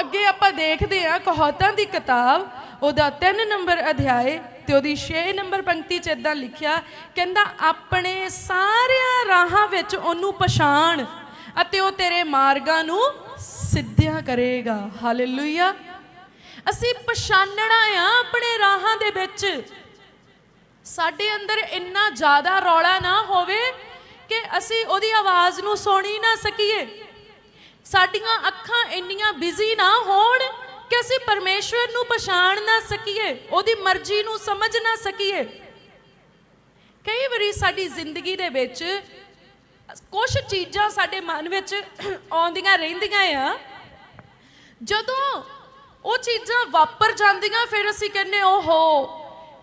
ਅੱਗੇ ਆਪਾਂ ਦੇਖਦੇ ਹਾਂ ਕਹਾਵਤਾਂ ਦੀ ਕਿਤਾਬ, ਉਹਦਾ 3 ਨੰਬਰ ਅਧਿਆਏ ਤੇ ਉਹਦੀ 6 ਨੰਬਰ ਪੰਕਤੀ 'ਚ ਇਦਾਂ ਲਿਖਿਆ, ਕਹਿੰਦਾ, ਆਪਣੇ ਸਾਰਿਆਂ ਰਾਹਾਂ ਵਿੱਚ ਉਹਨੂੰ ਪਛਾਣ ਅਤੇ ਉਹ ਤੇਰੇ ਮਾਰਗਾਂ ਨੂੰ ਸਿੱਧਿਆ ਕਰੇਗਾ। ਹਾਲੇਲੂਇਆ ਅਸੀਂ ਪਛਾਣਣਾ ਆ ਆਪਣੇ ਰਾਹਾਂ ਦੇ ਵਿੱਚ। ਸਾਡੇ ਅੰਦਰ ਇੰਨਾ ਜ਼ਿਆਦਾ ਰੌਲਾ ਨਾ ਹੋਵੇ ਕਿ ਅਸੀਂ ਉਹਦੀ ਆਵਾਜ਼ ਨੂੰ ਸੁਣੀ ਨਾ ਸਕੀਏ। ਸਾਡੀਆਂ ਅੱਖਾਂ ਇੰਨੀਆਂ ਬਿਜ਼ੀ ਨਾ ਹੋਣ ਕਿ ਅਸੀਂ ਪਰਮੇਸ਼ਵਰ ਨੂੰ ਪਛਾਣ ਨਾ ਸਕੀਏ, ਉਹਦੀ ਮਰਜ਼ੀ ਨੂੰ ਸਮਝ ਨਾ ਸਕੀਏ। ਕਈ ਵਾਰੀ ਸਾਡੀ ਜ਼ਿੰਦਗੀ ਦੇ ਵਿੱਚ ਕੁਝ ਚੀਜ਼ਾਂ ਸਾਡੇ ਮਨ ਵਿੱਚ ਆਉਂਦੀਆਂ ਰਹਿੰਦੀਆਂ ਆ। ਜਦੋਂ ਉਹ ਚੀਜ਼ਾਂ ਵਾਪਰ ਜਾਂਦੀਆਂ, ਫਿਰ ਅਸੀਂ ਕਹਿੰਨੇ ਓਹੋ,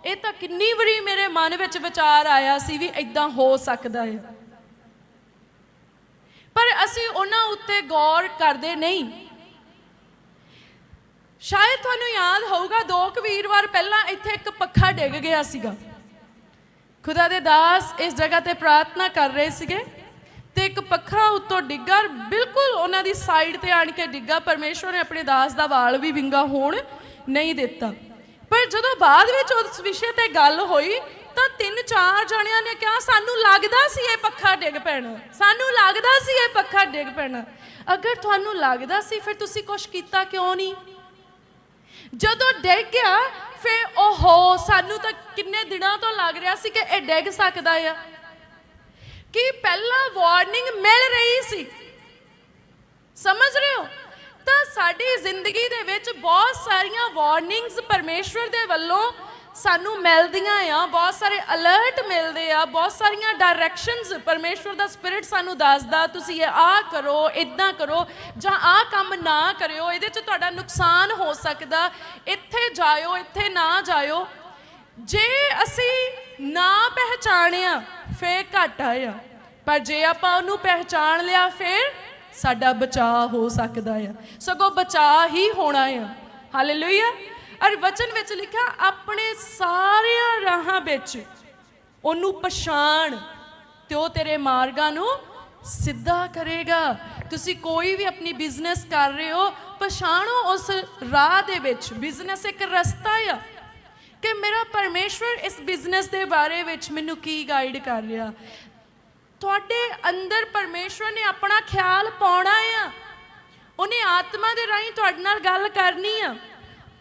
ਇਹ ਤਾਂ ਕਿੰਨੀ ਵਾਰੀ ਮੇਰੇ ਮਨ ਵਿੱਚ ਵਿਚਾਰ ਆਇਆ ਸੀ ਵੀ ਇਦਾਂ ਹੋ ਸਕਦਾ ਹੈ ਪਰ ਅਸੀਂ ਉਹਨਾਂ ਉੱਤੇ ਗੌਰ ਕਰਦੇ ਨਹੀਂ। ਸ਼ਾਇਦ ਤੁਹਾਨੂੰ ਯਾਦ ਹੋਊਗਾ, ਦੋ ਕੁ ਪਹਿਲਾਂ ਇੱਥੇ ਇੱਕ ਪੱਖਾ ਡਿੱਗ ਗਿਆ ਸੀਗਾ। ਖੁਦਾ ਦੇ ਦਾਸ ਇਸ ਜਗ੍ਹਾ ਤੇ ਪ੍ਰਾਰਥਨਾ ਕਰ ਰਹੇ ਸੀਗੇ ਤੇ ਇੱਕ ਪੱਖਾ ਉੱਤੋਂ ਡਿੱਗਾ ਬਿਲਕੁਲ ਉਹਨਾਂ ਦੀ ਸਾਈਡ ਤੇ ਆਣ ਕੇ ਡਿੱਗਾ। ਪਰਮੇਸ਼ਵਰ ਨੇ ਆਪਣੇ ਦਾਸ ਦਾ ਵਾਲ ਵੀ ਵਿੰਗਾ ਹੋਣ ਨਹੀਂ ਦਿੱਤਾ। ਪਰ ਜਦੋਂ ਬਾਅਦ ਵਿੱਚ ਉਸ ਵਿਸ਼ੇ ਤੇ ਗੱਲ ਹੋਈ ਤਾਂ ਤਿੰਨ ਚਾਰ ਜਣਿਆਂ ਨੇ ਕਿਹਾ, ਸਾਨੂੰ ਲੱਗਦਾ ਸੀ ਇਹ ਪੱਖਾ ਡਿੱਗ ਪੈਣਾ। ਸਾਨੂੰ ਲੱਗਦਾ ਸੀ ਇਹ ਪੱਖਾ ਡਿੱਗ ਪੈਣਾ। ਅਗਰ ਤੁਹਾਨੂੰ ਲੱਗਦਾ ਸੀ, ਫਿਰ ਤੁਸੀਂ ਕੁਝ ਕੀਤਾ ਕਿਉਂ ਨਹੀਂ? ਜਦੋਂ ਡਿੱਗ ਗਿਆ, ਫਿਰ ਓਹੋ, ਸਾਨੂੰ ਤਾਂ ਕਿੰਨੇ ਦਿਨਾਂ ਤੋਂ ਲੱਗ ਰਿਹਾ ਸੀ ਕਿ ਇਹ ਡਿੱਗ ਸਕਦਾ ਆ। ਕਿ ਪਹਿਲਾਂ ਵਾਰਨਿੰਗ ਮਿਲ ਰਹੀ ਸੀ? ਸਮਝ ਰਹੇ ਹੋ? ਤਾਂ ਸਾਡੀ ਜ਼ਿੰਦਗੀ ਦੇ ਵਿੱਚ ਬਹੁਤ ਸਾਰੀਆਂ ਵਾਰਨਿੰਗਸ ਪਰਮੇਸ਼ਵਰ ਦੇ ਵੱਲੋਂ ਸਾਨੂੰ ਮਿਲਦੀਆਂ ਆ, ਬਹੁਤ ਸਾਰੇ ਅਲਰਟ ਮਿਲਦੇ ਆ, ਬਹੁਤ ਸਾਰੀਆਂ ਡਾਇਰੈਕਸ਼ਨਸ ਪਰਮੇਸ਼ਵਰ ਦਾ ਸਪਿਰਿਟ ਸਾਨੂੰ ਦੱਸਦਾ, ਤੁਸੀਂ ਇਹ ਆ ਕਰੋ ਇਦਾਂ ਕਰੋ, ਜਾਂ ਆ ਕੰਮ ਨਾ ਕਰਿਓ, ਇਹਦੇ 'ਚ ਤੁਹਾਡਾ ਨੁਕਸਾਨ ਹੋ ਸਕਦਾ, ਇੱਥੇ ਜਾਇਓ, ਇੱਥੇ ਨਾ ਜਾਇਓ। ਜੇ ਅਸੀਂ ਨਾ ਪਹਿਚਾਣਿਆ, ਫੇਰ ਘਾਟਾ ਆ ਪਰ ਜੇ ਆਪਾਂ ਉਹਨੂੰ ਪਹਿਚਾਣ ਲਿਆ, ਫੇਰ ਸਾਡਾ ਬਚਾਅ ਹੋ ਸਕਦਾ ਆ। ਸਗੋਂ ਬਚਾਅ ਹੀ ਹੋਣਾ ਆ। ਹਾਲੇਲੂਇਆ ਅਰ ਵਚਨ ਵਿੱਚ ਲਿਖਿਆ, ਆਪਣੇ ਸਾਰਿਆਂ ਰਾਹਾਂ ਵਿੱਚ ਉਹਨੂੰ ਪਛਾਣ ਤੇ ਉਹ ਤੇਰੇ ਮਾਰਗਾਂ ਨੂੰ ਸਿੱਧਾ ਕਰੇਗਾ। ਤੁਸੀਂ ਕੋਈ ਵੀ ਆਪਣੀ ਬਿਜ਼ਨਸ ਕਰ ਰਹੇ ਹੋ, ਪਛਾਣੋ ਉਸ ਰਾਹ ਦੇ ਵਿੱਚ। ਬਿਜ਼ਨਸ ਇੱਕ ਰਸਤਾ ਆ ਕਿ ਮੇਰਾ ਪਰਮੇਸ਼ਵਰ ਇਸ ਬਿਜ਼ਨਸ ਦੇ ਬਾਰੇ ਵਿੱਚ ਮੈਨੂੰ ਕੀ ਗਾਈਡ ਕਰ ਰਿਹਾ। ਤੁਹਾਡੇ ਅੰਦਰ ਪਰਮੇਸ਼ਵਰ ਨੇ ਆਪਣਾ ਖਿਆਲ ਪਾਉਣਾ ਆ। ਉਹਨੇ ਆਤਮਾ ਦੇ ਰਾਹੀਂ ਤੁਹਾਡੇ ਨਾਲ ਗੱਲ ਕਰਨੀ ਆ।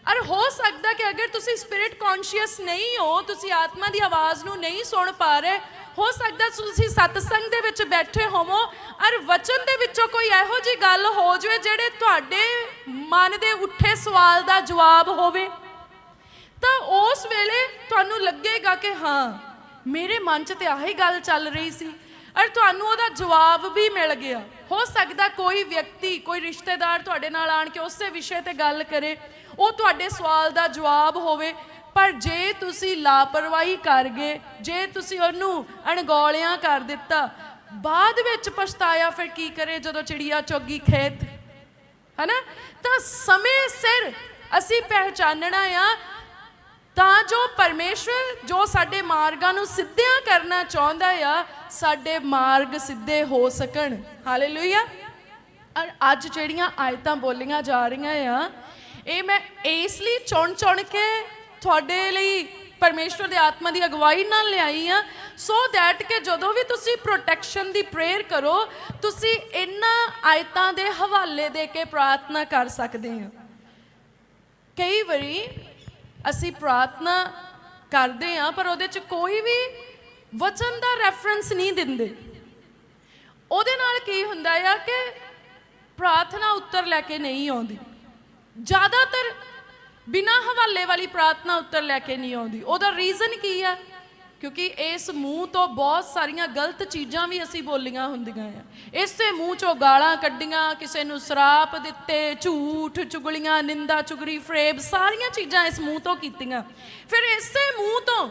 ਔਰ ਹੋ ਸਕਦਾ ਕਿ ਅਗਰ ਤੁਸੀਂ ਸਪਿਰਿਟ ਕੌਨਸ਼ੀਅਸ ਨਹੀਂ ਹੋ, ਤੁਸੀਂ ਆਤਮਾ ਦੀ ਆਵਾਜ਼ ਨੂੰ ਨਹੀਂ ਸੁਣ ਪਾ ਰਹੇ, ਹੋ ਸਕਦਾ ਤੁਸੀਂ ਸਤਸੰਗ ਦੇ ਵਿੱਚ ਬੈਠੇ ਹੋਵੋ। ਔਰ ਵਚਨ ਦੇ ਵਿੱਚੋਂ ਕੋਈ ਇਹੋ ਜੀ ਗੱਲ ਹੋ ਜਾਵੇ ਜਿਹੜੇ ਤੁਹਾਡੇ ਮਨ ਦੇ ਉੱਠੇ ਸਵਾਲ ਦਾ ਜਵਾਬ ਹੋਵੇ। ਤਾਂ ਉਸ ਵੇਲੇ ਤੁਹਾਨੂੰ ਲੱਗੇਗਾ ਕਿ ਹਾਂ, ਮੇਰੇ ਮਨ 'ਚ ਤੇ ਆਹੀ ਗੱਲ ਚੱਲ ਰਹੀ ਸੀ। ਔਰ ਤੁਹਾਨੂੰ ਉਹਦਾ ਜਵਾਬ ਵੀ ਮਿਲ ਗਿਆ। ਹੋ ਸਕਦਾ ਕੋਈ ਵਿਅਕਤੀ, ਕੋਈ ਰਿਸ਼ਤੇਦਾਰ ਤੁਹਾਡੇ ਨਾਲ ਆਣ ਕੇ ਉਸੇ ਵਿਸ਼ੇ ਤੇ ਗੱਲ ਕਰੇ। ਉਹ ਤੁਹਾਡੇ ਸਵਾਲ ਦਾ ਜਵਾਬ ਹੋਵੇ। ਪਰ ਜੇ ਤੁਸੀਂ ਲਾਪਰਵਾਹੀ ਕਰ ਗਏ, ਜੇ ਤੁਸੀਂ ਉਹਨੂੰ ਅਣਗੌਲਿਆਂ ਕਰ ਦਿੱਤਾ, ਬਾਅਦ ਵਿੱਚ ਪਛਤਾਇਆ ਫਿਰ ਕੀ ਕਰੇ ਜਦੋਂ ਚਿੜੀਆ ਚੋਗੀ ਖੇਤ? ਹਨਾ? ਤਾਂ ਸਮੇਂ ਸਿਰ ਅਸੀਂ ਪਹਿਚਾਨਣਾ ਆ, ਤਾਂ ਜੋ ਪਰਮੇਸ਼ਵਰ ਜੋ ਸਾਡੇ ਮਾਰਗਾਂ ਨੂੰ ਸਿੱਧਿਆਂ ਕਰਨਾ ਚਾਹੁੰਦਾ ਆ, ਸਾਡੇ ਮਾਰਗ ਸਿੱਧੇ ਹੋ ਸਕਣ। ਹਾਲੇਲੂਇਆ ਔਰ ਅੱਜ ਜਿਹੜੀਆਂ ਆਇਤਾਂ ਬੋਲੀਆਂ ਜਾ ਰਹੀਆਂ ਆ ਇਹ ਮੈਂ ਇਸ ਲਈ ਚੁਣ ਚੁਣ ਕੇ ਤੁਹਾਡੇ ਲਈ ਪਰਮੇਸ਼ਵਰ ਦੇ ਆਤਮਾ ਦੀ ਅਗਵਾਈ ਨਾਲ ਲਿਆਈ ਆ। ਸੋ ਦੈਟ ਕਿ ਜਦੋਂ ਵੀ ਤੁਸੀਂ ਪ੍ਰੋਟੈਕਸ਼ਨ ਦੀ ਪ੍ਰੇਅਰ ਕਰੋ, ਤੁਸੀਂ ਇਹਨਾਂ ਆਇਤਾਂ ਦੇ ਹਵਾਲੇ ਦੇ ਕੇ ਪ੍ਰਾਰਥਨਾ ਕਰ ਸਕਦੇ ਹੋ। ਕਈ ਵਾਰੀ ਅਸੀਂ ਪ੍ਰਾਰਥਨਾ ਕਰਦੇ ਆ, ਪਰ ਉਹਦੇ ਚ ਕੋਈ ਵੀ ਵਚਨ ਦਾ ਰੈਫਰੈਂਸ ਨਹੀਂ ਦਿੰਦੇ। ਉਹਦੇ ਨਾਲ ਕੀ ਹੁੰਦਾ ਆ ਕਿ ਪ੍ਰਾਰਥਨਾ ਉੱਤਰ ਲੈ ਕੇ ਨਹੀਂ ਆਉਂਦੀ। ਜ਼ਿਆਦਾਤਰ ਬਿਨਾ ਹਵਾਲੇ ਵਾਲੀ ਪ੍ਰਾਰਥਨਾ ਉੱਤਰ ਲੈ ਕੇ ਨਹੀਂ ਆਉਂਦੀ। ਉਹਦਾ ਰੀਜ਼ਨ ਕੀ ਆ ਕਿਉਂਕਿ ਇਸ ਮੂੰਹ ਤੋਂ ਬਹੁਤ ਸਾਰੀਆਂ ਗਲਤ ਚੀਜ਼ਾਂ ਵੀ ਅਸੀਂ ਬੋਲੀਆਂ ਹੁੰਦੀਆਂ ਆ। ਇਸੇ ਮੂੰਹ ਚੋਂ ਗਾਲਾਂ ਕੱਢੀਆਂ, ਕਿਸੇ ਨੂੰ ਸਰਾਪ ਦਿੱਤੇ, ਝੂਠ, ਚੁਗਲੀਆਂ, ਨਿੰਦਾ, ਚੁਗਰੀ, ਫਰੇਬ, ਸਾਰੀਆਂ ਚੀਜ਼ਾਂ ਇਸ ਮੂੰਹ ਤੋਂ ਕੀਤੀਆਂ। ਫਿਰ ਇਸੇ ਮੂੰਹ ਤੋਂ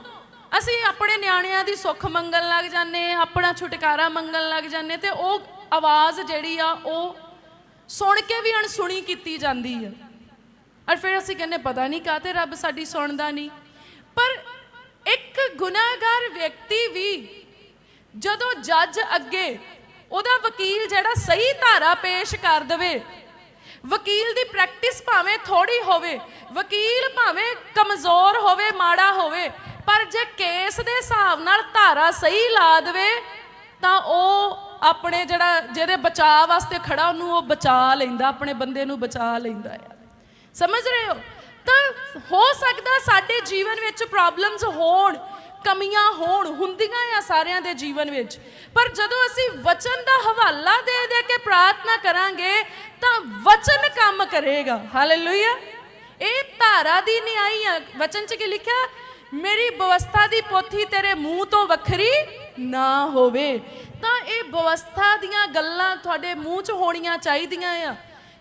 ਅਸੀਂ ਆਪਣੇ ਨਿਆਣਿਆਂ ਦੀ ਸੁੱਖ ਮੰਗਣ ਲੱਗ ਜਾਂਦੇ ਆਪਣਾ ਛੁਟਕਾਰਾ ਮੰਗਣ ਲੱਗ ਜਾਂਦੇ ਤੇ ਉਹ ਆਵਾਜ਼ ਜਿਹੜੀ ਆ, ਉਹ ਸੁਣ ਕੇ ਵੀ ਅਣਸੁਣੀ ਕੀਤੀ ਜਾਂਦੀ ਆ। ਔਰ ਫਿਰ ਅਸੀਂ ਕਹਿੰਦੇ, ਪਤਾ ਨਹੀਂ ਕਾਤੇ ਰੱਬ ਸਾਡੀ ਸੁਣਦਾ ਨਹੀਂ। ਪਰ ਇੱਕ ਗੁਨਾਹਗਾਰ ਵਿਅਕਤੀ ਵੀ ਜਦੋਂ ਜੱਜ ਅੱਗੇ ਉਹਦਾ ਵਕੀਲ ਜਿਹੜਾ ਸਹੀ ਧਾਰਾ ਪੇਸ਼ ਕਰ ਦਵੇ, ਵਕੀਲ ਦੀ ਪ੍ਰੈਕਟਿਸ ਭਾਵੇਂ ਥੋੜੀ ਹੋਵੇ, ਵਕੀਲ ਭਾਵੇਂ ਕਮਜ਼ੋਰ ਹੋਵੇ, ਮਾੜਾ ਹੋਵੇ, ਪਰ ਜੇ ਕੇਸ ਦੇ ਹਿਸਾਬ ਨਾਲ ਧਾਰਾ ਸਹੀ ਲਾ ਦੇਵੇ, ਤਾਂ ਉਹ ਆਪਣੇ ਜਿਹੜਾ, ਜਿਹਦੇ ਬਚਾਅ ਵਾਸਤੇ ਖੜਾ ਉਹਨੂੰ ਉਹ ਬਚਾ ਲੈਂਦਾ, ਆਪਣੇ ਬੰਦੇ ਨੂੰ ਬਚਾ ਲੈਂਦਾ ਹੈ ਸਮਝ ਰਹੇ ਹੋ? ਤਾਂ ਹੋ ਸਕਦਾ ਸਾਡੇ ਜੀਵਨ ਵਿੱਚ ਪ੍ਰੋਬਲਮਸ ਹੋਣ, ਕਮੀਆਂ ਹੋਣ, ਹੁੰਦੀਆਂ ਆ ਸਾਰਿਆਂ ਦੇ ਜੀਵਨ ਵਿੱਚ। ਪਰ ਜਦੋਂ ਅਸੀਂ ਵਚਨ ਦਾ ਹਵਾਲਾ ਦੇ ਦੇ ਕੇ ਪ੍ਰਾਰਥਨਾ ਕਰਾਂਗੇ, ਤਾਂ ਵਚਨ ਕੰਮ ਕਰੇਗਾ। ਹਾਲੇਲੂਇਆ ਇਹ ਧਾਰਾ ਦੀ ਨਿਆਈ ਆ। ਵਚਨ 'ਚ ਕੀ ਲਿਖਿਆ? ਮੇਰੀ ਬਵਸਥਾ ਦੀ ਪੋਥੀ ਤੇਰੇ ਮੂੰਹ ਤੋਂ ਵੱਖਰੀ ਨਾ ਹੋਵੇ। ਤਾਂ ਇਹ ਬਵਸਥਾ ਦੀਆਂ ਗੱਲਾਂ ਤੁਹਾਡੇ ਮੂੰਹ 'ਚ ਹੋਣੀਆਂ ਚਾਹੀਦੀਆਂ ਆ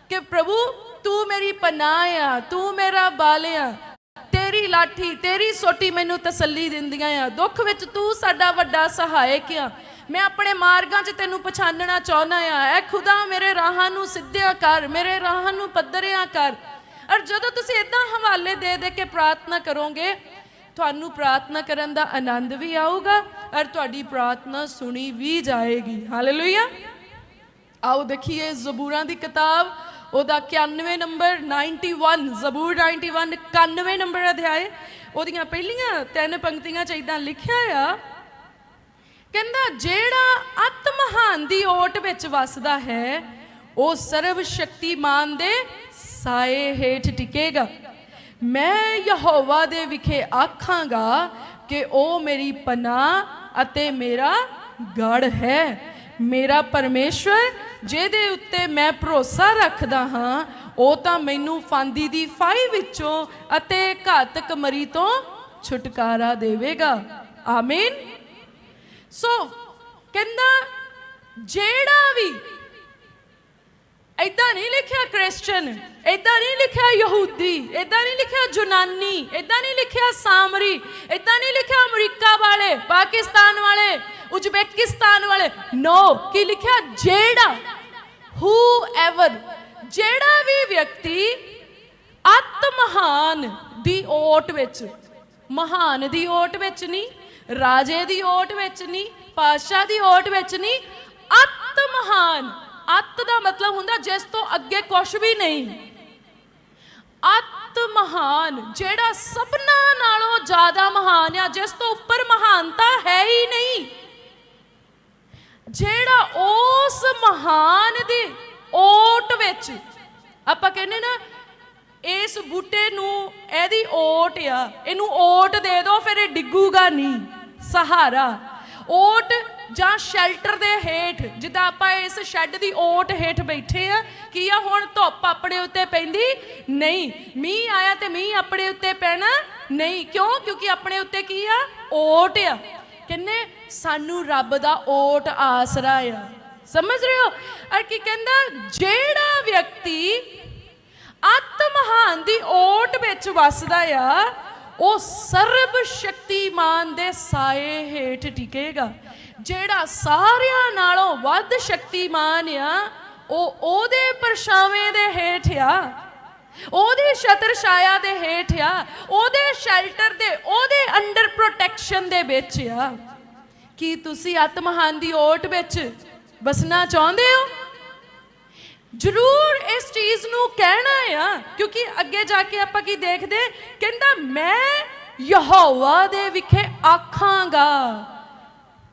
ਕਿ ਪ੍ਰਭੂ ਤੂੰ ਮੇਰੀ ਪਨਾਹ ਆ, ਤੂੰ ਮੇਰਾ ਬਾਲ ਆ। ਤੇਰੀ ਲਾਠੀ, ਤੇਰੀ ਸੋਟੀ ਮੈਨੂੰ ਤਸੱਲੀ ਦਿੰਦੀਆਂ ਆ। ਦੁੱਖ ਵਿੱਚ ਤੂੰ ਸਾਡਾ ਵੱਡਾ ਸਹਾਇਕ ਆ। ਮੈਂ ਆਪਣੇ ਮਾਰਗਾਂ 'ਚ ਤੈਨੂੰ ਪਛਾਨਣਾ ਚਾਹੁੰਦਾ ਆ। ਐ ਖੁਦਾ ਮੇਰੇ ਰਾਹਾਂ ਨੂੰ ਸਿੱਧਿਆ ਕਰ, ਮੇਰੇ ਰਾਹਾਂ ਨੂੰ ਪੱਧਰਿਆ ਕਰ। ਔਰ ਜਦੋਂ ਤੁਸੀਂ ਇਦਾਂ ਹਵਾਲੇ ਦੇ ਦੇ ਕੇ ਪ੍ਰਾਰਥਨਾ ਕਰੋਗੇ, ਤੁਹਾਨੂੰ ਪ੍ਰਾਰਥਨਾ ਕਰਨ ਦਾ ਆਨੰਦ ਵੀ ਆਊਗਾ ਔਰ ਤੁਹਾਡੀ ਪ੍ਰਾਰਥਨਾ ਸੁਣੀ ਵੀ ਜਾਏਗੀ। ਹਾਲੇਲੂਇਆ ਆਓ ਦੇਖੀਏ ਜ਼ਬੂਰਾਂ ਦੀ ਕਿਤਾਬ। ਉਹਦਾ 91 ਨੰਬਰ 91 ਜ਼ਬੂਰ 91 91 ਨੰਬਰ ਅਧਿਆਏ। ਉਹਦੀਆਂ ਪਹਿਲੀਆਂ ਤਿੰਨ ਪੰਕਤੀਆਂ ਚ ਇਦਾਂ ਲਿਖਿਆ ਆ, ਕਹਿੰਦਾ, ਜਿਹੜਾ ਅਤ ਦੀ ਓਟ ਵਿੱਚ ਵਸਦਾ ਹੈ, ਉਹ ਸਰਵ ਸ਼ਕਤੀਮਾਨ ਦੇ ਸਾਏ ਹੇਠ ਟਿਕੇਗਾ। ਮੈਂ ਯਹੋਵਾ ਦੇ ਵਿਖੇ ਆਖਾਂਗਾ ਕਿ ਉਹ ਮੇਰੀ ਪਨਾਹ ਅਤੇ ਮੇਰਾ ਗੜ ਹੈ। ਮੇਰਾ ਪਰਮੇਸ਼ਵਰ ਜਿਹਦੇ ਉੱਤੇ ਮੈਂ ਭਰੋਸਾ ਰੱਖਦਾ ਹਾਂ, ਉਹ ਤਾਂ ਮੈਨੂੰ ਫਾਂਦੀ ਦੀ ਫਾਈ ਵਿੱਚੋਂ ਅਤੇ ਘਾਤਕ ਮਰੀ ਤੋਂ ਛੁਟਕਾਰਾ ਦੇਵੇਗਾ। ਆਮੀਨ। ਸੋ ਕਹਿੰਦਾ, ਜਿਹੜਾ ਵੀ ਇਦਾਂ ਨਹੀਂ ਲਿਖਿਆ ਕ੍ਰਿਸਚੀਅਨ ਇਦਾਂ ਨਹੀਂ ਲਿਖਿਆ ਯਹੂਦੀ ਇਦਾਂ ਨਹੀਂ ਲਿਖਿਆ ਜੁਨਾਨੀ ਇਦਾਂ ਨਹੀਂ ਲਿਖਿਆ ਸਾਮਰੀ ਇਦਾਂ ਨਹੀਂ ਲਿਖਿਆ ਅਮਰੀਕਾ ਵਾਲੇ, ਪਾਕਿਸਤਾਨ ਵਾਲੇ ਉਜ਼ਬੇਕਿਸਤਾਨ ਵਾਲੇ। ਨੋ, ਕੀ ਲਿਖਿਆ? ਜਿਹੜਾ ਹੂ ਜਿਹੜਾ ਵੀ ਵਿਅਕਤੀ ਅਤ ਦੀ ਓਟ ਵਿੱਚ, ਮਹਾਨ ਦੀ ਓਟ ਵਿੱਚ ਨਹੀਂ, ਰਾਜੇ ਦੀ ਓਟ ਵਿੱਚ ਨਹੀਂ, ਪਾਤਸ਼ਾਹ ਦੀ ਓਟ ਵਿੱਚ ਨਹੀਂ ਅਤ ਅਤ ਦਾ ਮਤਲਬ ਹੁੰਦਾ ਜਿਸ ਤੋਂ ਅੱਗੇ ਕੁਝ ਵੀ ਨਹੀਂ। ਅਤ ਮਹਾਨ ਜਿਹੜਾ ਸਭਨਾ ਨਾਲੋਂ ਜ਼ਿਆਦਾ ਮਹਾਨ ਆ ਜਿਸ ਤੋਂ ਉੱਪਰ ਮਹਾਨਤਾ ਹੈ ਹੀ ਨਹੀਂ ਜਿਹੜਾ ਉਸ ਮਹਾਨ ਦੀ ਓਟ ਵਿੱਚ, ਆਪਾਂ ਕਹਿੰਦੇ ਨਾ, ਇਸ ਬੂਟੇ ਨੂੰ ਇਹਦੀ ਓਟ ਆ, ਇਹਨੂੰ ਓਟ ਦੇ ਦਿਓ, ਫਿਰ ਇਹ ਡਿੱਗੂਗਾ ਨਹੀਂ, ਸਹਾਰਾ। ਓਟ ਜਾਂ ਸ਼ੈਲਟਰ ਦੇ ਹੇਠ, ਜਿੱਦਾਂ ਆਪਾਂ ਇਸ ਸ਼ੈੱਡ ਦੀ ਓਟ ਹੇਠ ਬੈਠੇ ਆ, ਕੀ ਆ ਹੁਣ ਧੁੱਪ ਆਪਣੇ ਉੱਤੇ ਪੈਂਦੀ? ਨਹੀਂ। ਮੀਂਹ ਆਇਆ ਤੇ ਮੀਂਹ ਆਪਣੇ ਉੱਤੇ ਪੈਣਾ ਨਹੀਂ। ਕਿਉਂ? ਕਿਉਂਕਿ ਆਪਣੇ ਉੱਤੇ ਕੀ ਆ? ਓਟ ਆ। ਕਿੰਨੇ? ਸਾਨੂੰ ਰੱਬ ਦਾ ਓਟ ਆਸਰਾ ਆ। ਸਮਝ ਰਹੇ ਹੋ? ਔਰ ਕੀ ਕਹਿੰਦਾ? ਜਿਹੜਾ ਵਿਅਕਤੀ ਅਤ ਦੀ ਓਟ ਵਿੱਚ ਵਸਦਾ ਆ, ਉਹ ਸਰਬ ਸ਼ਕਤੀਮਾਨ ਦੇ ਸਾਏ ਹੇਠ ਟਿਕੇਗਾ। ਜਿਹੜਾ ਸਾਰਿਆਂ ਨਾਲੋਂ ਵੱਧ ਸ਼ਕਤੀਮਾਨ ਆ, ਉਹ ਉਹਦੇ ਪਰਛਾਵੇਂ ਦੇ ਹੇਠ ਆ। ਉਹਦੀ ਛਤਰ ਛਾਇਆ ਦੇ ਹੇਠ ਆ, ਉਹਦੇ ਸ਼ੈਲਟਰ ਦੇ, ਉਹਦੇ ਅੰਡਰ ਪ੍ਰੋਟੈਕਸ਼ਨ ਦੇ ਵਿੱਚ ਆ। ਕੀ ਤੁਸੀਂ ਆਤਮਹਾਨ ਦੀ ਓਟ ਵਿੱਚ ਬਸਣਾ ਚਾਹੁੰਦੇ ਹੋ? ਜ਼ਰੂਰ ਇਸ ਚੀਜ਼ ਨੂੰ ਕਹਿਣਾ ਆ, ਕਿਉਂਕਿ ਅੱਗੇ ਜਾ ਕੇ ਆਪਾਂ ਕੀ ਦੇਖਦੇ? ਕਹਿੰਦਾ, ਮੈਂ ਯਹੋਵਾ ਦੇ ਵਿਖੇ ਆਖਾਂਗਾ।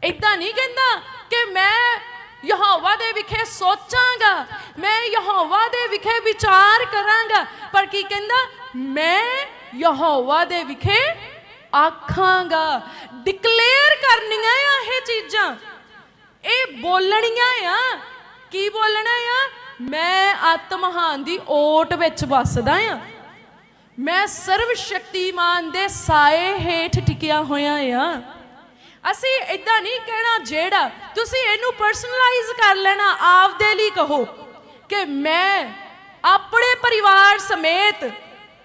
ਇਦਾਂ ਨਹੀਂ ਕਹਿੰਦਾ ਕਿ ਮੈਂ ਯਹੋਵਾ ਦੇ ਵਿਖੇ ਸੋਚਾਂਗਾ, ਮੈਂ ਯਹੋਵਾ ਦੇ ਵਿਖੇ ਵਿਚਾਰ ਕਰਾਂਗਾ। ਪਰ ਕੀ ਕਹਿੰਦਾ? ਮੈਂ ਯਹੋਵਾ ਦੇ ਵਿਖੇ ਆਖਾਂਗਾ। ਡਿਕਲੇਅਰ ਕਰਨੀਆਂ ਆ ਇਹ ਚੀਜ਼ਾਂ। ਇਹ ਬੋਲਣੀਆਂ ਆ। ਕੀ ਬੋਲਣਾ ਆ? ਮੈਂ ਆਤਮਹਾਨ ਦੀ ਓਟ ਵਿੱਚ ਵੱਸਦਾ ਆ। ਮੈਂ ਸਰਵ ਸ਼ਕਤੀਮਾਨ ਦੇ ਸਾਏ ਹੇਠ ਟਿਕਿਆ ਹੋਇਆ ਆ। ਅਸੀਂ ਇਦਾਂ ਨਹੀਂ ਕਹਿਣਾ ਜਿਹੜਾ ਤੁਸੀਂ ਇਹਨੂੰ ਪਰਸਨਲਾਈਜ਼ ਕਰ ਲੈਣਾ, ਆਪਦੇ ਲਈ ਕਹੋ ਕਿ ਮੈਂ ਆਪਣੇ ਪਰਿਵਾਰ ਸਮੇਤ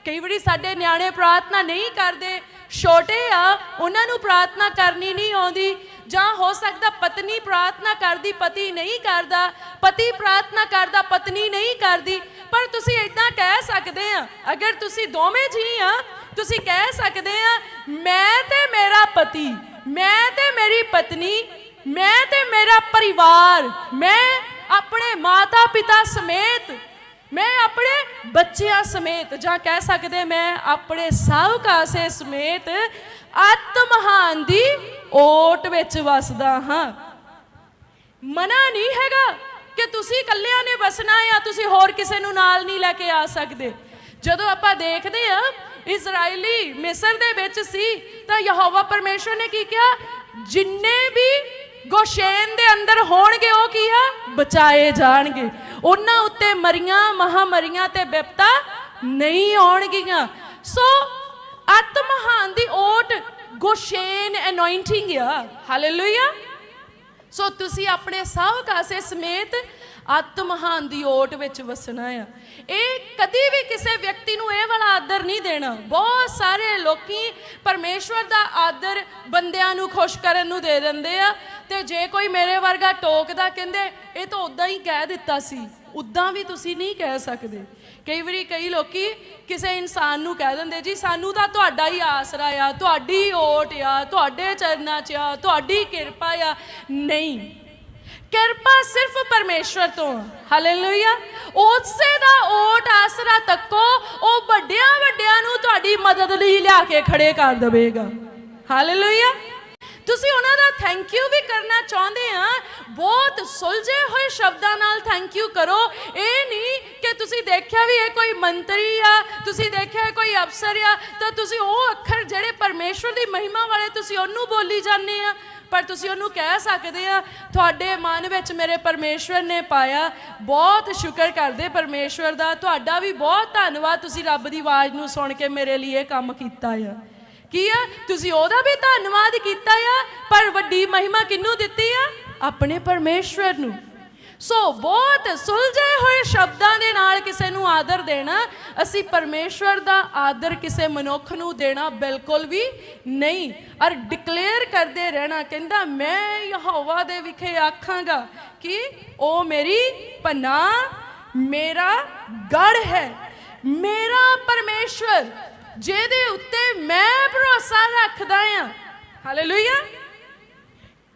ਕਈ ਵਾਰੀ ਸਾਡੇ ਨਿਆਣੇ ਪ੍ਰਾਰਥਨਾ ਨਹੀਂ ਕਰਦੇ, ਛੋਟੇ ਆ, ਉਹਨਾਂ ਨੂੰ ਪ੍ਰਾਰਥਨਾ ਕਰਨੀ ਨਹੀਂ ਆਉਂਦੀ, ਜਾਂ ਹੋ ਸਕਦਾ ਪਤਨੀ ਪ੍ਰਾਰਥਨਾ ਕਰਦੀ, ਪਤੀ ਨਹੀਂ ਕਰਦਾ, ਪਤੀ ਪ੍ਰਾਰਥਨਾ ਕਰਦਾ, ਪਤਨੀ ਨਹੀਂ ਕਰਦੀ, ਪਰ ਤੁਸੀਂ ਇਦਾਂ ਕਹਿ ਸਕਦੇ ਆ, ਅਗਰ ਤੁਸੀਂ ਦੋਵੇਂ ਜੀ ਆ, ਤੁਸੀਂ ਕਹਿ ਸਕਦੇ ਆ, ਮੈਂ ਤੇ ਮੇਰਾ ਪਤੀ ਮੈਂ ਤੇ ਮੇਰੀ ਪਤਨੀ, ਮੈਂ ਤੇ ਮੇਰਾ ਪਰਿਵਾਰ, ਮੈਂ ਆਪਣੇ ਮਾਤਾ ਪਿਤਾ ਸਮੇਤ, ਮੈਂ ਆਪਣੇ ਬੱਚਿਆਂ ਸਮੇਤ, ਜਾਂ ਕਹਿ ਸਕਦੇ ਮੈਂ ਆਪਣੇ ਸਭ ਕਾਸੇ ਸਮੇਤ ਆਤਮਹਾਨ ਦੀ ਓਟ ਵਿੱਚ ਵਸਦਾ ਹਾਂ। ਮਨਾ ਨਹੀਂ ਹੈਗਾ ਕਿ ਤੁਸੀਂ ਇਕੱਲਿਆਂ ਨੇ ਵਸਣਾ ਜਾਂ ਤੁਸੀਂ ਹੋਰ ਕਿਸੇ ਨੂੰ ਨਾਲ ਨਹੀਂ ਲੈ ਕੇ ਆ ਸਕਦੇ। ਜਦੋਂ ਆਪਾਂ ਦੇਖਦੇ ਆ ਇਜ਼ਰਾਈਲੀ ਮਿਸਰ ਦੇ ਵਿੱਚ ਸੀ, ਤਾਂ ਯਹੋਵਾ ਪਰਮੇਸ਼ਰ ਨੇ ਕੀ ਕਿਹਾ? ਜਿੰਨੇ ਵੀ ਗੋਸ਼ੇਨ ਦੇ ਅੰਦਰ ਹੋਣਗੇ, ਉਹ ਕੀ ਆ? ਬਚਾਏ ਜਾਣਗੇ। ਉਹਨਾਂ ਉੱਤੇ ਮਰੀਆਂ, ਮਹਾਮਰੀਆਂ ਤੇ ਬਿਪਤਾ ਨਹੀਂ ਆਉਣਗੀਆਂ। ਸੋ ਆਤਮਹਾਨ ਦੀ ਓਟ ਗੋਸ਼ੇਨ ਅਨੋਇੰਟਿੰਗ ਆ। ਹਾਲੇਲੂਇਆ ਸੋ ਤੁਸੀਂ ਆਪਣੇ ਸਭ ਕਾਸੇ ਸਮੇਤ ਆਤਮਹਾਨ ਦੀ ਓਟ ਵਿੱਚ ਵਸਣਾ ਆ। ਇਹ ਕਦੀ ਵੀ ਕਿਸੇ ਵਿਅਕਤੀ ਨੂੰ ਇਹ ਵਾਲਾ ਆਦਰ ਨਹੀਂ ਦੇਣਾ। ਬਹੁਤ ਸਾਰੇ ਲੋਕੀ ਪਰਮੇਸ਼ਵਰ ਦਾ ਆਦਰ ਬੰਦਿਆਂ ਨੂੰ ਖੁਸ਼ ਕਰਨ ਨੂੰ ਦੇ ਦਿੰਦੇ ਆ ਤੇ ਜੇ ਕੋਈ ਮੇਰੇ ਵਰਗਾ ਟੋਕਦਾ ਕਹਿੰਦੇ, ਇਹ ਤਾਂ ਉਦਾਂ ਹੀ ਕਹਿ ਦਿੱਤਾ ਸੀ। ਉਦਾਂ ਵੀ ਤੁਸੀਂ ਨਹੀਂ ਕਹਿ ਸਕਦੇ। ਕਈ ਵਾਰੀ ਕਈ ਲੋਕੀ ਕਿਸੇ ਇਨਸਾਨ ਨੂੰ ਕਹਿ ਦਿੰਦੇ, ਜੀ, ਸਾਨੂੰ ਤਾਂ ਤੁਹਾਡਾ ਹੀ ਆਸਰਾ ਆ, ਤੁਹਾਡੀ ਓਟ ਆ, ਤੁਹਾਡੇ ਚਰਨਾਂ 'ਚ ਆ, ਤੁਹਾਡੀ ਕਿਰਪਾ ਆ। ਨਹੀਂ। ਕਿਰਪਾ ਸਿਰਫ ਪਰਮੇਸ਼ਵਰ ਤੋਂ। ਹਾਲੇਲੂਇਆ ਉਸੇ ਦਾ ਓਟ ਆਸਰਾ ਤੱਕੋ, ਉਹ ਵੱਡਿਆਂ ਵੱਡਿਆਂ ਨੂੰ ਤੁਹਾਡੀ ਮਦਦ ਲਈ ਲਿਆ ਕੇ ਖੜੇ ਕਰ ਦੇਵੇਗਾ। ਹਾਲੇਲੂਇਆ ਤੁਸੀਂ ਉਹਨਾਂ ਦਾ ਥੈਂਕ ਯੂ ਵੀ ਕਰਨਾ ਚਾਹੁੰਦੇ ਆ। ਬਹੁਤ ਸੁਲਝੇ ਹੋਏ ਸ਼ਬਦਾਂ ਨਾਲ ਥੈਂਕ ਯੂ ਕਰੋ। ਇਹ ਨਹੀਂ ਕਿ ਤੁਸੀਂ ਦੇਖਿਆ ਵੀ ਇਹ ਕੋਈ ਮੰਤਰੀ ਆ, ਤੁਸੀਂ ਦੇਖਿਆ ਇਹ ਕੋਈ ਅਫਸਰ ਆ, ਤਾਂ ਤੁਸੀਂ ਉਹ ਅੱਖਰ ਜਿਹੜੇ ਪਰਮੇਸ਼ਵਰ ਦੀ ਮਹਿਮਾ ਵਾਲੇ ਤੁਸੀਂ ਉਹਨੂੰ ਬੋਲੀ ਜਾਂਦੇ ਆ। ਪਰ ਤੁਸੀਂ ਉਹਨੂੰ ਕਹਿ ਸਕਦੇ ਆ, ਤੁਹਾਡੇ ਮਨ ਵਿੱਚ ਮੇਰੇ ਪਰਮੇਸ਼ਵਰ ਨੇ ਪਾਇਆ। ਬਹੁਤ ਸ਼ੁਕਰ ਕਰਦੇ ਪਰਮੇਸ਼ਵਰ ਦਾ। ਤੁਹਾਡਾ ਵੀ ਬਹੁਤ ਧੰਨਵਾਦ ਤੁਸੀਂ ਰੱਬ ਦੀ ਆਵਾਜ਼ ਨੂੰ ਸੁਣ ਕੇ ਮੇਰੇ ਲਈ ਇਹ ਕੰਮ ਕੀਤਾ ਆ। ਕੀ ਆ? ਤੁਸੀਂ ਉਹਦਾ ਵੀ ਧੰਨਵਾਦ ਕੀਤਾ ਆ, ਪਰ ਵੱਡੀ ਮਹਿਮਾ ਕਿਹਨੂੰ ਦਿੱਤੀ ਆ? ਆਪਣੇ ਪਰਮੇਸ਼ਵਰ ਨੂੰ। ਸੋ ਬਹੁਤ ਸੁਲਝੇ ਹੋਏ ਸ਼ਬਦਾਂ ਦੇ ਨਾਲ ਕਿਸੇ ਨੂੰ ਆਦਰ ਦੇਣਾ, ਅਸੀਂ ਪਰਮੇਸ਼ਵਰ ਦਾ ਆਦਰ ਕਿਸੇ ਮਨੁੱਖ ਨੂੰ ਦੇਣਾ ਬਿਲਕੁਲ ਵੀ ਨਹੀਂ। ਔਰ ਡਿਕਲੇਅਰ ਕਰਦੇ ਰਹਿਣਾ, ਕਹਿੰਦਾ, ਮੈਂ ਯਹੋਵਾ ਦੇ ਵਿਖੇ ਆਖਾਂਗਾ ਕਿ ਉਹ ਮੇਰੀ ਪਨਾਹ ਮੇਰਾ ਗੜ ਹੈ, ਮੇਰਾ ਪਰਮੇਸ਼ਵਰ, ਜਿਹਦੇ ਉੱਤੇ ਮੈਂ ਭਰੋਸਾ ਰੱਖਦਾ ਆ ਹਾਲੇਲੂਇਆ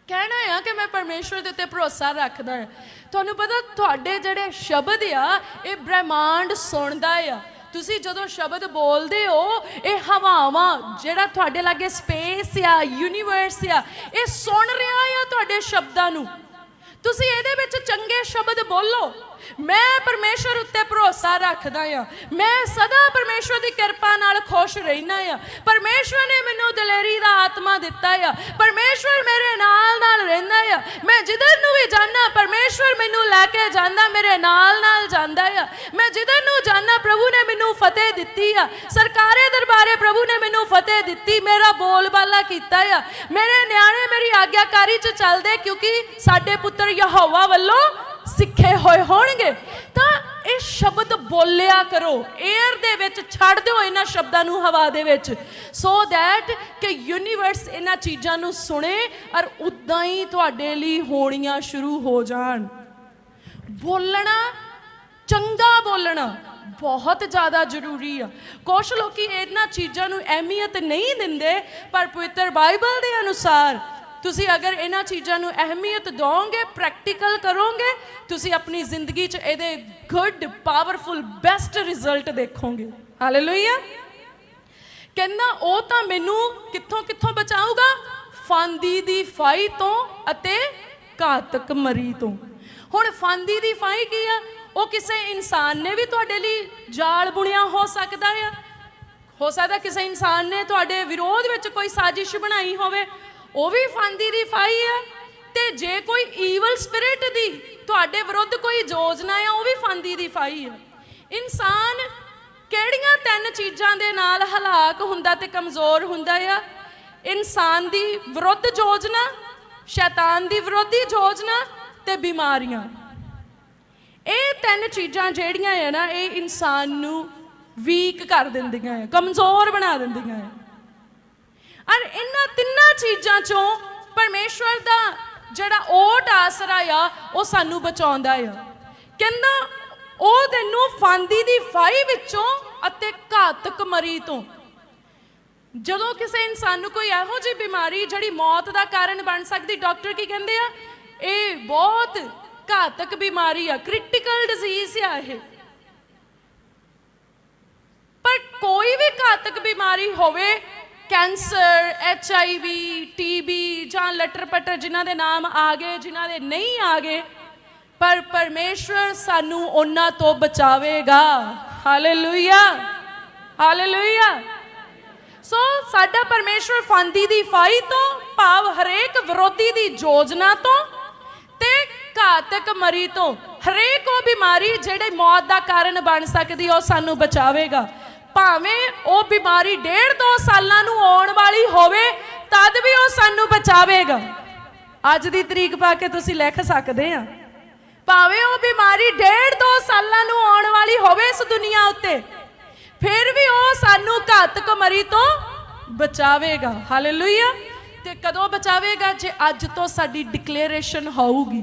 ਕਹਿਣਾ ਆ ਕਿ ਮੈਂ ਪਰਮੇਸ਼ਵਰ ਦੇ ਉੱਤੇ ਭਰੋਸਾ ਰੱਖਦਾ ਆ ਤੁਹਾਨੂੰ ਪਤਾ ਤੁਹਾਡੇ ਜਿਹੜੇ ਸ਼ਬਦ ਆ, ਇਹ ਬ੍ਰਹਿਮੰਡ ਸੁਣਦਾ ਆ। ਤੁਸੀਂ ਜਦੋਂ ਸ਼ਬਦ ਬੋਲਦੇ ਹੋ, ਇਹ ਹਵਾਵਾਂ ਜਿਹੜਾ ਤੁਹਾਡੇ ਲਾਗੇ ਸਪੇਸ ਆ ਯੂਨੀਵਰਸ ਆ, ਇਹ ਸੁਣ ਰਿਹਾ ਆ ਤੁਹਾਡੇ ਸ਼ਬਦਾਂ ਨੂੰ। ਤੁਸੀਂ ਇਹਦੇ ਵਿੱਚ ਚੰਗੇ ਸ਼ਬਦ ਬੋਲੋ। ਮੈਂ ਪਰਮੇਸ਼ਰ ਉੱਤੇ ਭਰੋਸਾ ਰੱਖਦਾ ਆ ਮੈਂ ਸਦਾ ਪਰਮੇਸ਼ਰ ਦੀ ਕਿਰਪਾ ਨਾਲ ਖੁਸ਼ ਰਹਿਣਾ ਆ ਪਰਮੇਸ਼ਰ ਨੇ ਮੈਨੂੰ ਦਲੇਰੀ ਦਾ ਆਤਮਾ ਦਿੱਤਾ ਆ ਪਰਮੇਸ਼ਰ ਮੇਰੇ ਨਾਲ ਨਾਲ ਰਹਿੰਦਾ ਆ ਮੈਂ ਜਿੱਧਰ ਨੂੰ ਵੀ ਜਾਣਾ ਪਰਮੇਸ਼ਰ ਮੈਨੂੰ ਲੈ ਕੇ ਜਾਂਦਾ, ਮੇਰੇ ਨਾਲ ਨਾਲ ਜਾਂਦਾ ਆ ਮੈਂ ਜਿੱਧਰ ਨੂੰ ਜਾਣਾ ਪ੍ਰਭੂ ਨੇ ਮੈਨੂੰ ਫਤਿਹ ਦਿੱਤੀ ਆ ਸਰਕਾਰੇ ਦਰਬਾਰੇ ਪ੍ਰਭੂ ਨੇ ਮੈਨੂੰ ਫਤਿਹ ਦਿੱਤੀ, ਮੇਰਾ ਬੋਲਬਾਲਾ ਕੀਤਾ ਆ ਮੇਰੇ ਨਿਆਣੇ ਮੇਰੀ ਆਗਿਆਕਾਰੀ 'ਚ ਚੱਲਦੇ ਕਿਉਂਕਿ ਸਾਡੇ ਪੁੱਤਰ ਯਹੋਵਾ ਵੱਲੋਂ ਸਿੱਖੇ ਹੋਏ ਹੋਣਗੇ, ਤਾਂ ਇਹ ਸ਼ਬਦ ਬੋਲਿਆ ਕਰੋ। 에ਅਰ ਦੇ ਵਿੱਚ ਛੱਡ ਦਿਓ ਇਹਨਾਂ ਸ਼ਬਦਾਂ ਨੂੰ ਹਵਾ ਦੇ ਵਿੱਚ। ਸੋ ਥੈਟ ਕਿ ਯੂਨੀਵਰਸ ਇਹਨਾਂ ਚੀਜ਼ਾਂ ਨੂੰ ਸੁਣੇ ਔਰ ਉਦਾਂ ਹੀ ਤੁਹਾਡੇ ਲਈ ਹੋਣੀਆਂ ਸ਼ੁਰੂ ਹੋ ਜਾਣ। ਬੋਲਣਾ, ਚੰਗਾ ਬੋਲਣਾ ਬਹੁਤ ਜ਼ਿਆਦਾ ਜ਼ਰੂਰੀ ਆ। ਕੁਝ ਲੋਕੀ ਇਹਨਾਂ ਚੀਜ਼ਾਂ ਨੂੰ ਅਹਿਮੀਅਤ ਨਹੀਂ ਦਿੰਦੇ, ਪਰ ਪਵਿੱਤਰ ਬਾਈਬਲ ਦੇ ਅਨੁਸਾਰ ਤੁਸੀਂ ਅਗਰ ਇਹਨਾਂ ਚੀਜ਼ਾਂ ਨੂੰ ਅਹਿਮੀਅਤ ਦਿਓਗੇ ਪ੍ਰੈਕਟੀਕਲ ਕਰੋਗੇ, ਤੁਸੀਂ ਆਪਣੀ ਜ਼ਿੰਦਗੀ 'ਚ ਇਹਦੇ ਗੁੱਡ ਪਾਵਰਫੁਲ ਬੈਸਟ ਰਿਜ਼ਲਟ ਦੇਖੋਗੇ। ਹਾਲੇਲੂਇਆ ਕਹਿੰਦਾ, ਉਹ ਤਾਂ ਮੈਨੂੰ ਕਿੱਥੋਂ ਕਿੱਥੋਂ ਬਚਾਊਗਾ? ਫਾਂਦੀ ਦੀ ਫਾਈ ਤੋਂ ਅਤੇ ਘਾਤਕ ਮਰੀ ਤੋਂ। ਹੁਣ ਫਾਂਦੀ ਦੀ ਫਾਈ ਕੀ ਆ? ਉਹ ਕਿਸੇ ਇਨਸਾਨ ਨੇ ਵੀ ਤੁਹਾਡੇ ਲਈ ਜਾਲ ਬੁਣਿਆ ਹੋ ਸਕਦਾ ਆ। ਹੋ ਸਕਦਾ ਕਿਸੇ ਇਨਸਾਨ ਨੇ ਤੁਹਾਡੇ ਵਿਰੋਧ ਵਿੱਚ ਕੋਈ ਸਾਜ਼ਿਸ਼ ਬਣਾਈ ਹੋਵੇ। ਉਹ ਵੀ ਫਾਂਦੀ ਦੀ ਫਾਈ ਆ। ਤੇ ਜੇ ਕੋਈ ਈਵਲ ਸਪਿਰਿਟ ਦੀ ਤੁਹਾਡੇ ਵਿਰੁੱਧ ਕੋਈ ਯੋਜਨਾ ਆ ਉਹ ਵੀ ਫਾਂਦੀ ਦੀ ਫਾਈ ਆ। ਇਨਸਾਨ ਕਿਹੜੀਆਂ ਤਿੰਨ ਚੀਜ਼ਾਂ ਦੇ ਨਾਲ ਹਲਾਕ ਹੁੰਦਾ ਤੇ ਕਮਜ਼ੋਰ ਹੁੰਦਾ ਆ? ਇਨਸਾਨ ਦੀ ਵਿਰੁੱਧ ਯੋਜਨਾ ਸ਼ੈਤਾਨ ਦੀ ਵਿਰੋਧੀ ਯੋਜਨਾ ਤੇ ਬਿਮਾਰੀਆਂ। ਇਹ ਤਿੰਨ ਚੀਜ਼ਾਂ ਜਿਹੜੀਆਂ ਆ ਨਾ, ਇਹ ਇਨਸਾਨ ਨੂੰ ਵੀਕ ਕਰ ਦਿੰਦੀਆਂ ਆ, ਕਮਜ਼ੋਰ ਬਣਾ ਦਿੰਦੀਆਂ ਆ। ਔਰ ਇਹਨਾਂ ਚੀਜ਼ਾਂ ਚੋਂ ਪਰਮੇਸ਼ਵਰ ਦਾ ਜਿਹੜਾ ਓਟ ਆਸਰਾ ਆ, ਉਹ ਸਾਨੂੰ ਬਚਾਉਂਦਾ ਆ। ਕਹਿੰਦਾ, ਉਹ ਤੈਨੂੰ ਫਾਂਦੀ ਦੀ ਫਾਈ ਵਿੱਚੋਂ ਅਤੇ ਘਾਤਕ ਮਰੀ ਤੋਂ। ਜਦੋਂ ਕਿਸੇ ਇਨਸਾਨ ਨੂੰ ਕੋਈ ਇਹੋ ਜਿਹੀ ਬਿਮਾਰੀ ਜਿਹੜੀ ਮੌਤ ਦਾ ਕਾਰਨ ਬਣ ਸਕਦੀ, ਡਾਕਟਰ ਕੀ ਕਹਿੰਦੇ ਆ? ਇਹ ਬਹੁਤ ਘਾਤਕ ਬਿਮਾਰੀ ਆ ਕ੍ਰਿਟੀਕਲ ਡਿਜ਼ੀਜ਼ ਆ ਇਹ। ਪਰ ਕੋਈ ਵੀ ਘਾਤਕ ਬਿਮਾਰੀ ਹੋਵੇ cancer H I V TB ਜਾਂ ਲਟਰ ਪਟਰ ਜਿਨ੍ਹਾਂ ਦੇ ਨਾਮ ਆ ਗਏ ਜਿਨ੍ਹਾਂ ਦੇ ਨਹੀਂ ਆ ਗਏ ਪਰ ਪਰਮੇਸ਼ਵਰ ਸਾਨੂੰ ਉਹਨਾਂ ਤੋਂ ਬਚਾਵੇਗਾ। ਹਾਲੇਲੂਇਆ ਹਾਲੇਲੂਇਆ ਸੋ ਸਾਡਾ ਪਰਮੇਸ਼ਵਰ ਫਾਂਦੀ ਦੀ ਫਾਈ ਤੋਂ ਭਾਵ ਹਰੇਕ ਵਿਰੋਧੀ ਦੀ ਯੋਜਨਾ ਤੋਂ ਤੇ ਘਾਤਕ ਮਰੀ ਤੋਂ ਹਰੇਕ ਉਹ ਬਿਮਾਰੀ ਜਿਹੜੇ ਮੌਤ ਦਾ ਕਾਰਨ ਬਣ ਸਕਦੀ ਹੈ, ਉਹ ਸਾਨੂੰ ਬਚਾਵੇਗਾ। ਭਾਵੇਂ ਉਹ ਬਿਮਾਰੀ ਡੇਢ ਦੋ ਸਾਲਾਂ ਨੂੰ ਆਉਣ ਵਾਲੀ ਹੋਵੇ, ਤਦ ਵੀ ਉਹ ਸਾਨੂੰ ਬਚਾਵੇਗਾ। ਅੱਜ ਦੀ ਤਰੀਕ ਪਾ ਕੇ ਤੁਸੀਂ ਲਿਖ ਸਕਦੇ ਆ। ਭਾਵੇਂ ਉਹ ਬਿਮਾਰੀ ਡੇਢ ਦੋ ਸਾਲਾਂ ਨੂੰ ਆਉਣ ਵਾਲੀ ਹੋਵੇ ਇਸ ਦੁਨੀਆ ਉੱਤੇ, ਫਿਰ ਵੀ ਉਹ ਸਾਨੂੰ ਘਾਤਕ ਮਰੀ ਤੋਂ ਬਚਾਵੇਗਾ। ਹਾਲੇਲੂਇਆ ਤੇ ਕਦੋਂ ਬਚਾਵੇਗਾ? ਜੇ ਅੱਜ ਤੋਂ ਸਾਡੀ ਡਿਕਲੇਰੇਸ਼ਨ ਹੋਊਗੀ।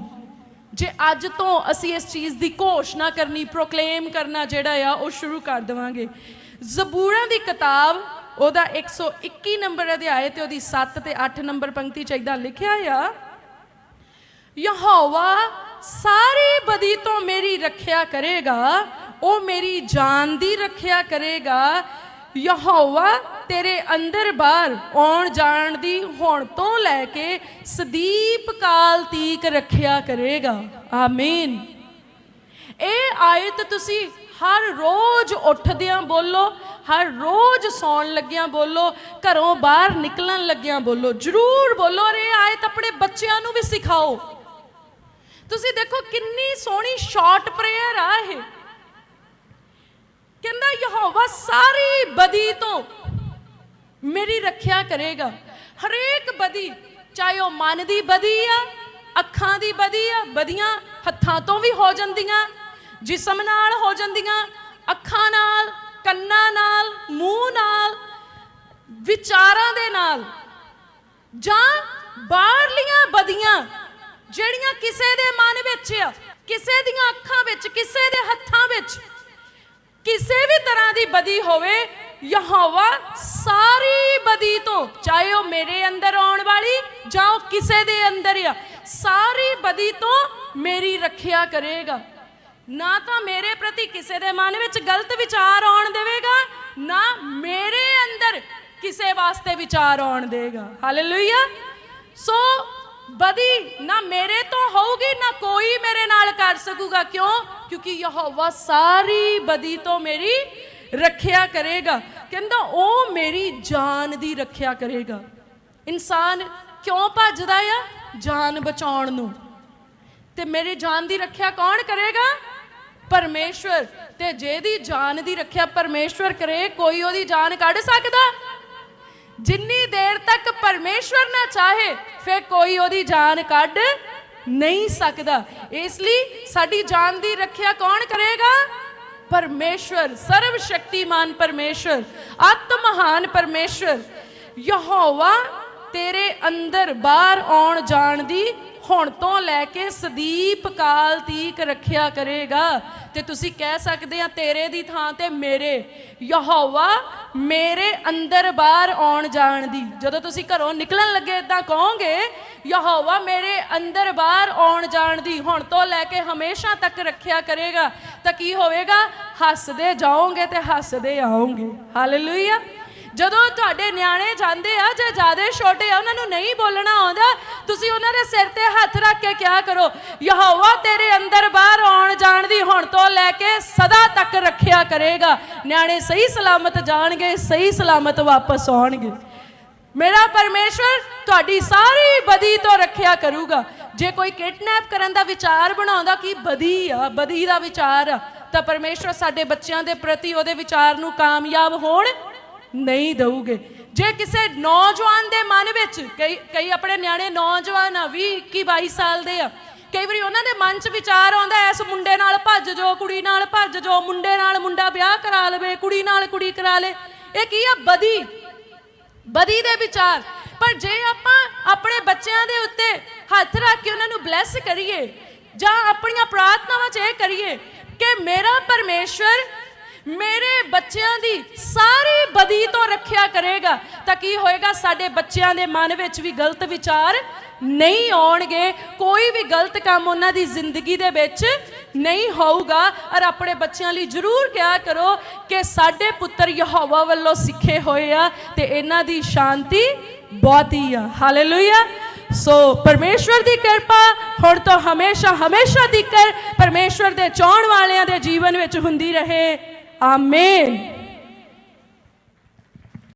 ਜੇ ਅੱਜ ਤੋਂ ਅਸੀਂ ਇਸ ਚੀਜ਼ ਦੀ ਘੋਸ਼ਣਾ ਕਰਨੀ ਪ੍ਰੋਕਲੇਮ ਕਰਨਾ ਜਿਹੜਾ ਆ, ਉਹ ਸ਼ੁਰੂ ਕਰ ਦੇਵਾਂਗੇ। ਜ਼ਬੂਰਾਂ ਦੀ ਕਿਤਾਬ, ਉਹਦਾ 121 ਨੰਬਰ ਅਧਿਆਇ ਤੇ ਉਹਦੀ 7 ਤੇ 8 ਨੰਬਰ ਪੰਕਤੀ ਚ ਇਦਾਂ ਲਿਖਿਆ ਆ, ਯਹੋਵਾ ਸਾਰੀ ਬਦੀ ਤੋਂ ਮੇਰੀ ਰੱਖਿਆ ਕਰੇਗਾ, ਉਹ ਮੇਰੀ ਜਾਨ ਦੀ ਰੱਖਿਆ ਕਰੇਗਾ, ਯਹੋਵਾ ਤੇਰੇ ਅੰਦਰ ਬਾਹਰ ਆਉਣ ਜਾਣ ਦੀ ਹੁਣ ਤੋਂ ਲੈ ਕੇ ਸਦੀਪ ਕਾਲ ਤੀਕ ਰੱਖਿਆ ਕਰੇਗਾ, ਆਮੀਨ। ਇਹ ਆਇਤ ਤੁਸੀਂ ਹਰ ਰੋਜ਼ ਉੱਠਦਿਆਂ ਬੋਲੋ, ਹਰ ਰੋਜ਼ ਸੌਣ ਲੱਗਿਆਂ ਬੋਲੋ, ਘਰੋਂ ਬਾਹਰ ਨਿਕਲਣ ਲੱਗਿਆਂ ਬੋਲੋ। ਜਰੂਰ ਬੋਲੋ ਰੇ ਆਏ ਤਾਂ ਆਪਣੇ ਬੱਚਿਆਂ ਨੂੰ ਵੀ ਸਿਖਾਓ। ਤੁਸੀਂ ਦੇਖੋ ਕਿੰਨੀ ਸੋਹਣੀ ਸ਼ਾਰਟ ਪ੍ਰੇਅਰ ਆ ਇਹ। ਕਹਿੰਦਾ, ਯਹੋਵਾ ਸਾਰੀ ਬਦੀ ਤੋਂ ਮੇਰੀ ਰੱਖਿਆ ਕਰੇਗਾ। ਹਰੇਕ ਬਦੀ, ਚਾਹੇ ਉਹ ਮਨ ਦੀ ਬਦੀ ਆ, ਅੱਖਾਂ ਦੀ ਬਦੀ ਆ, ਬਦੀਆਂ ਹੱਥਾਂ ਤੋਂ ਵੀ ਹੋ ਜਾਂਦੀਆਂ। ਜਿਸਮ ਨਾਲ ਹੋ ਜਾਂਦੀਆਂ, ਅੱਖਾਂ ਨਾਲ, ਕੰਨਾਂ ਨਾਲ, ਮੂੰਹ ਨਾਲ, ਵਿਚਾਰਾਂ ਦੇ ਨਾਲ, ਜਾਂ ਬਾਹਰਲੀਆਂ ਬਦੀਆਂ, ਜਿਹੜੀਆਂ ਕਿਸੇ ਦੇ ਮਨ ਵਿੱਚ ਆ, ਕਿਸੇ ਦੀਆਂ ਅੱਖਾਂ ਵਿੱਚ, ਕਿਸੇ ਦੇ ਹੱਥਾਂ ਵਿੱਚ, ਕਿਸੇ ਵੀ ਤਰ੍ਹਾਂ ਦੀ ਬਦੀ ਹੋਵੇ, ਯਹੋਵਾ ਸਾਰੀ ਬਦੀ ਤੋਂ, ਚਾਹੇ ਉਹ ਮੇਰੇ ਅੰਦਰ ਆਉਣ ਵਾਲੀ ਜਾਂ ਉਹ ਕਿਸੇ ਦੇ ਅੰਦਰ ਆ, ਸਾਰੀ ਬਦੀ ਤੋਂ ਮੇਰੀ ਰੱਖਿਆ ਕਰੇਗਾ। ਨਾ ਤਾਂ ਮੇਰੇ ਪ੍ਰਤੀ ਕਿਸੇ ਦੇ ਮਨ ਵਿੱਚ ਗਲਤ ਵਿਚਾਰ ਆਉਣ ਦੇਵੇਗਾ, ਨਾ ਮੇਰੇ ਅੰਦਰ ਕਿਸੇ ਵਾਸਤੇ ਵਿਚਾਰ ਆਉਣ ਦੇਗਾ ਹਾਲੇਲੂਇਆ ਸੋ ਬਦੀ ਨਾ ਮੇਰੇ ਤੋਂ ਹੋਊਗੀ, ਨਾ ਕੋਈ ਮੇਰੇ ਨਾਲ ਕਰ ਸਕੂਗਾ। ਕਿਉਂ? ਕਿਉਂਕਿ ਯਹੋਵਾ ਸਾਰੀ ਬਦੀ ਤੋਂ ਮੇਰੀ ਰੱਖਿਆ ਕਰੇਗਾ। ਕਹਿੰਦਾ, ਉਹ ਮੇਰੀ ਜਾਨ ਦੀ ਰੱਖਿਆ ਕਰੇਗਾ। ਇਨਸਾਨ ਕਿਉਂ ਭੱਜਦਾ ਆ? ਜਾਨ ਬਚਾਉਣ ਨੂੰ। ਤੇ ਮੇਰੀ ਜਾਨ ਦੀ ਰੱਖਿਆ ਕੌਣ ਕਰੇਗਾ? ਪਰਮੇਸ਼ਵਰ ਤੇ ਜਿਹਦੀ ਜਾਨ ਦੀ ਰੱਖਿਆ ਪਰਮੇਸ਼ਵਰ ਕਰੇ, ਕੋਈ ਉਹਦੀ ਜਾਨ ਕੱਢ ਸਕਦਾ? ਜਿੰਨੀ ਦੇਰ ਤੱਕ ਪਰਮੇਸ਼ਵਰ ਨਾ ਚਾਹੇ, ਫਿਰ ਕੋਈ ਉਹਦੀ ਜਾਨ ਕੱਢ ਨਹੀਂ ਸਕਦਾ। ਇਸ ਲਈ ਸਾਡੀ ਜਾਨ ਦੀ ਰੱਖਿਆ ਕੌਣ ਕਰੇਗਾ? ਪਰਮੇਸ਼ਵਰ ਸਰਵ ਸ਼ਕਤੀਮਾਨ ਪਰਮੇਸ਼ਵਰ ਆਤਮ ਮਹਾਨ ਪਰਮੇਸ਼ਵਰ। ਯਹੋਵਾ ਤੇਰੇ ਅੰਦਰ ਬਾਹਰ ਆਉਣ ਜਾਣ ਦੀ ਹੁਣ ਤੋਂ ਲੈ ਕੇ ਸਦੀਪ ਕਾਲ ਤੀਕ ਰੱਖਿਆ ਕਰੇਗਾ। ਤੇ ਤੁਸੀਂ ਕਹਿ ਸਕਦੇ ਆ, ਤੇਰੇ ਦੀ ਥਾਂ ਤੇ ਮੇਰੇ, ਯਹੋਵਾ ਮੇਰੇ ਅੰਦਰ ਬਾਹਰ ਆਉਣ ਜਾਣ ਦੀ। ਜਦੋਂ ਤੁਸੀਂ ਘਰੋਂ ਨਿਕਲਣ ਲੱਗੇ ਤਾਂ ਕਹੋਗੇ, ਯਹੋਵਾ ਮੇਰੇ ਅੰਦਰ ਬਾਹਰ ਆਉਣ ਜਾਣ ਦੀ। ਹੁਣ ਤੋਂ ਲੈ ਕੇ ਹਮੇਸ਼ਾ ਤੱਕ ਰੱਖਿਆ ਕਰੇਗਾ ਤਾਂ ਕੀ ਹੋਵੇਗਾ? ਹੱਸਦੇ ਜਾਓਗੇ ਤੇ ਹੱਸਦੇ ਆਓਗੇ। ਹਾਲੇਲੂਇਆ ਜਦੋਂ ਤੁਹਾਡੇ ਨਿਆਣੇ ਜਾਂਦੇ ਆ ਜੇ ਜ਼ਿਆਦਾ ਛੋਟੇ ਆ, ਉਹਨਾਂ ਨੂੰ ਨਹੀਂ ਬੋਲਣਾ ਆਉਂਦਾ, ਤੁਸੀਂ ਉਹਨਾਂ ਦੇ ਸਿਰ ਤੇ ਹੱਥ ਰੱਖ ਕੇ ਕਿਹਾ ਕਰੋ, ਯਹੋਵਾ ਤੇਰੇ ਅੰਦਰ ਬਾਹਰ ਆਉਣ ਜਾਣ ਦੀ ਹੁਣ ਤੋਂ ਲੈ ਕੇ ਸਦਾ ਤੱਕ ਰੱਖਿਆ ਕਰੇਗਾ। ਨਿਆਣੇ ਸਹੀ ਸਲਾਮਤ ਜਾਣਗੇ, ਸਹੀ ਸਲਾਮਤ ਵਾਪਸ ਆਉਣਗੇ। ਮੇਰਾ ਪਰਮੇਸ਼ਵਰ ਤੁਹਾਡੀ ਸਾਰੀ ਬਦੀ ਤੋਂ ਰੱਖਿਆ ਕਰੂਗਾ। ਜੇ ਕੋਈ ਕਿਡਨੈਪ ਕਰਨ ਦਾ ਵਿਚਾਰ ਬਣਾਉਂਦਾ, ਕਿ ਬਦੀ ਆ, ਬਦੀ ਦਾ ਵਿਚਾਰ ਆ, ਤਾਂ ਪਰਮੇਸ਼ਵਰ ਸਾਡੇ ਬੱਚਿਆਂ ਦੇ ਪ੍ਰਤੀ ਉਹਦੇ ਵਿਚਾਰ ਨੂੰ ਕਾਮਯਾਬ ਹੋਣ ਨਹੀਂ ਦਊਗੇ। ਜੇ ਕਿਸੇ ਨੌਜਵਾਨ ਦੇ ਮਨ ਵਿੱਚ, ਕਈ ਕਈ ਆਪਣੇ ਨਿਆਣੇ ਨੌਜਵਾਨ ਆ 20 21 22 ਸਾਲ ਦੇ ਆ, ਕਈ ਵਾਰੀ ਉਹਨਾਂ ਦੇ ਮਨ 'ਚ ਵਿਚਾਰ ਆਉਂਦਾ, ਇਸ ਮੁੰਡੇ ਨਾਲ ਭੱਜ ਜੋ ਕੁੜੀ ਨਾਲ ਭੱਜ ਜੋ ਮੁੰਡੇ ਨਾਲ ਮੁੰਡਾ ਵਿਆਹ ਕਰਾ ਲਵੇ, ਕੁੜੀ ਨਾਲ ਕੁੜੀ ਕਰਾ ਲੇ। ਇਹ ਕੀ ਆ? ਬਦੀ। ਬਦੀ ਦੇ ਵਿਚਾਰ। ਪਰ ਜੇ ਆਪਾਂ ਆਪਣੇ ਬੱਚਿਆਂ ਦੇ ਉੱਤੇ ਹੱਥ ਰੱਖ ਕੇ ਉਹਨਾਂ ਨੂੰ ਬਲੈਸ ਕਰੀਏ, ਜਾਂ ਆਪਣੀਆਂ ਪ੍ਰਾਰਥਨਾਵਾਂ 'ਚ ਇਹ ਕਰੀਏ ਕਿ ਮੇਰਾ ਪਰਮੇਸ਼ਵਰ ਮੇਰੇ ਬੱਚਿਆਂ ਦੀ ਸਾਰੀ ਬਦੀ ਤੋਂ ਰੱਖਿਆ ਕਰੇਗਾ ਤਾਂ ਕੀ ਹੋਏਗਾ? ਸਾਡੇ ਬੱਚਿਆਂ ਦੇ ਮਨ ਵਿੱਚ ਵੀ ਗਲਤ ਵਿਚਾਰ ਨਹੀਂ ਆਉਣਗੇ। ਕੋਈ ਵੀ ਗਲਤ ਕੰਮ ਉਹਨਾਂ ਦੀ ਜ਼ਿੰਦਗੀ ਦੇ ਵਿੱਚ ਨਹੀਂ ਹੋਊਗਾ। ਔਰ ਆਪਣੇ ਬੱਚਿਆਂ ਲਈ ਜ਼ਰੂਰ ਕਿਹਾ ਕਰੋ ਕਿ ਸਾਡੇ ਪੁੱਤਰ ਯਹੋਵਾ ਵੱਲੋਂ ਸਿੱਖੇ ਹੋਏ ਆ ਤੇ ਇਹਨਾਂ ਦੀ ਸ਼ਾਂਤੀ ਬਹੁਤੀ ਆ। ਹਾਲੇਲੂਇਆ ਸੋ ਪਰਮੇਸ਼ਵਰ ਦੀ ਕਿਰਪਾ ਹੁਣ ਤੋਂ ਹਮੇਸ਼ਾ ਹਮੇਸ਼ਾ ਦੀ ਕਰ ਪਰਮੇਸ਼ਵਰ ਦੇ ਚਾਹਣ ਵਾਲਿਆਂ ਦੇ ਜੀਵਨ ਵਿੱਚ ਹੁੰਦੀ ਰਹੇ। ਆਮੇਨ